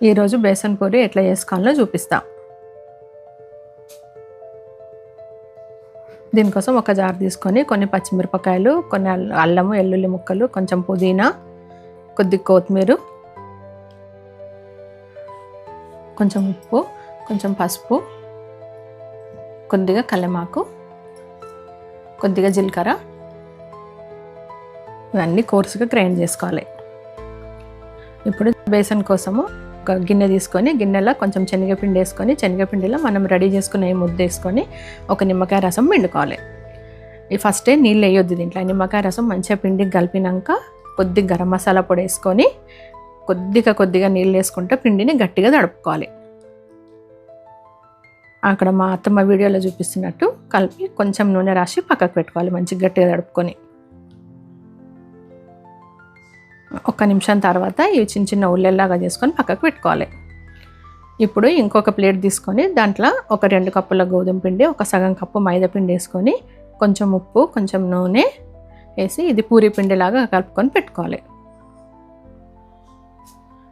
ఈరోజు బేసన్ పూరి ఎట్లా చేసుకోవాలో చూపిస్తా. దీనికోసం ఒక జార్ తీసుకొని కొన్ని పచ్చిమిరపకాయలు కొన్ని అల్లము వెల్లుల్లి ముక్కలు కొంచెం పుదీనా కొద్ది కొత్తిమీర కొంచెం ఉప్పు కొంచెం పసుపు కొద్దిగా కల్లెమాకు కొద్దిగా జీలకర్ర ఇవన్నీ కోర్సుగా గ్రైండ్ చేసుకోవాలి. ఇప్పుడు బేసన్ కోసము ఒక గిన్నె తీసుకొని గిన్నెలో కొంచెం శనగపిండి వేసుకొని శనగపిండిలో మనం రెడీ చేసుకునే ముద్ద వేసుకొని ఒక నిమ్మకాయ రసం పిండుకోవాలి. ఈ ఫస్టే నీళ్ళు వేయొద్దు దీంట్లో. నిమ్మకాయ రసం మంచిగా పిండికి కలిపినాక కొద్దిగా గరం మసాలా పొడి వేసుకొని కొద్దిగా కొద్దిగా నీళ్ళు వేసుకుంటే పిండిని గట్టిగా తడుపుకోవాలి. అక్కడ మా అత్తమ్మ వీడియోలో చూపిస్తున్నట్టు కలిపి కొంచెం నూనె రాసి పక్కకు పెట్టుకోవాలి మంచిగా గట్టిగా తడుపుకొని. ఒక్క నిమిషం తర్వాత ఇవి చిన్న చిన్న ఉల్లెల్లాగా చేసుకొని పక్కకు పెట్టుకోవాలి. ఇప్పుడు ఇంకొక ప్లేట్ తీసుకొని దాంట్లో ఒక రెండు కప్పుల గోధుమ పిండి ఒక సగం కప్పు మైదా పిండి వేసుకొని కొంచెం ఉప్పు కొంచెం నూనె వేసి ఇది పూరి పిండిలాగా కలుపుకొని పెట్టుకోవాలి.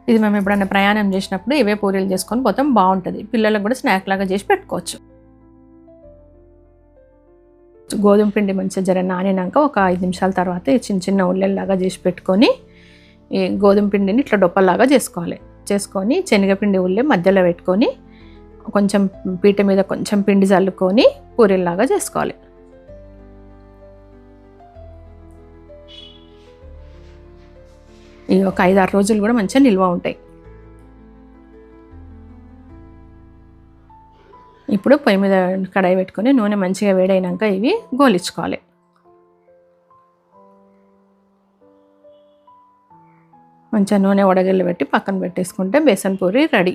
ఇది మేము ఎప్పుడైనా ప్రయాణం చేసినప్పుడు ఇవే పూరీలు చేసుకొని పోతాం బాగుంటుంది. పిల్లలకు కూడా స్నాక్ లాగా చేసి పెట్టుకోవచ్చు. గోధుమ పిండి మంచిగా జర నానినాక ఒక ఐదు నిమిషాల తర్వాత ఈ చిన్న చిన్న ఉల్లెల్లాగా చేసి పెట్టుకొని ఈ గోధుమ పిండిని ఇట్లా డొప్పలాగా చేసుకోవాలి. చేసుకొని శనగపిండి ఉల్లి మధ్యలో పెట్టుకొని కొంచెం పీట మీద కొంచెం పిండి చల్లుకొని పూరీలాగా చేసుకోవాలి. ఇవి ఒక ఐదారు రోజులు కూడా మంచిగా నిల్వ ఉంటాయి. ఇప్పుడు పొయ్యి మీద కడాయి పెట్టుకొని నూనె మంచిగా వేడైనాక ఇవి గోలించుకోవాలి. మంచిగా నూనె వడగల్లు పెట్టి పక్కన పెట్టేసుకుంటే బేసన్ పూరి రెడీ.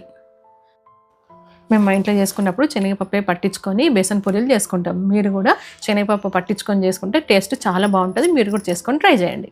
మేము మా ఇంట్లో చేసుకున్నప్పుడు శనగపప్పే పట్టించుకొని బేసన్ పూరీలు చేసుకుంటాం. మీరు కూడా శనగపప్పు పట్టించుకొని చేసుకుంటే టేస్ట్ చాలా బాగుంటుంది. మీరు కూడా చేసుకొని ట్రై చేయండి.